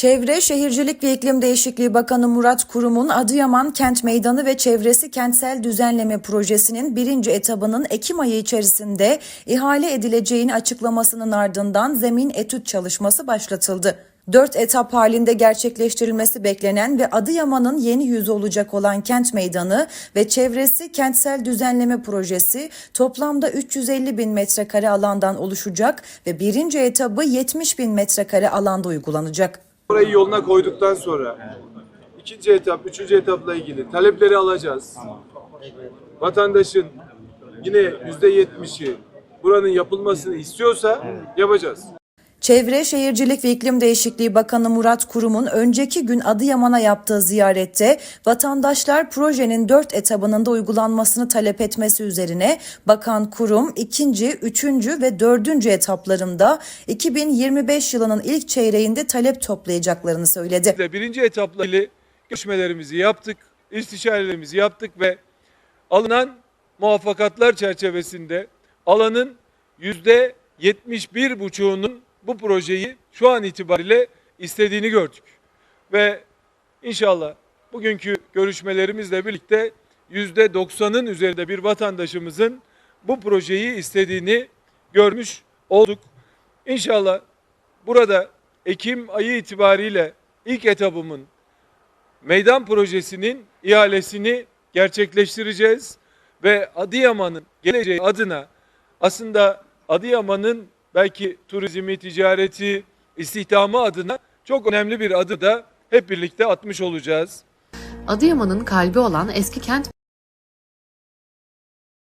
Çevre, Şehircilik ve İklim Değişikliği Bakanı Murat Kurum'un Adıyaman Kent Meydanı ve Çevresi Kentsel Düzenleme Projesi'nin birinci etabının Ekim ayı içerisinde ihale edileceğini açıklamasının ardından zemin etüt çalışması başlatıldı. Dört etap halinde gerçekleştirilmesi beklenen ve Adıyaman'ın yeni yüzü olacak olan Kent Meydanı ve Çevresi Kentsel Düzenleme Projesi toplamda 350 bin metrekare alandan oluşacak ve birinci etabı 70 bin metrekare alanda uygulanacak. Orayı yoluna koyduktan sonra ikinci etap, üçüncü etapla ilgili talepleri alacağız. Vatandaşın yine yüzde yetmişi buranın yapılmasını istiyorsa yapacağız. Çevre, Şehircilik ve İklim Değişikliği Bakanı Murat Kurum'un önceki gün Adıyaman'a yaptığı ziyarette vatandaşlar projenin dört etabının da uygulanmasını talep etmesi üzerine Bakan Kurum ikinci, üçüncü ve dördüncü etaplarında 2025 yılının ilk çeyreğinde talep toplayacaklarını söyledi. Birinci etapla ilgili görüşmelerimizi yaptık, istişarelerimizi yaptık ve alınan muvaffakatlar çerçevesinde alanın yüzde 71 buçuğunun bu projeyi şu an itibariyle istediğini gördük. Ve inşallah bugünkü görüşmelerimizle birlikte yüzde 90'ın üzerinde bir vatandaşımızın bu projeyi istediğini görmüş olduk. İnşallah burada Ekim ayı itibariyle ilk etabımın meydan projesinin ihalesini gerçekleştireceğiz ve Adıyaman'ın geleceği adına aslında Adıyaman'ın belki turizmi, ticareti, istihdamı adına çok önemli bir adı da hep birlikte atmış olacağız. Adıyaman'ın kalbi olan eski kent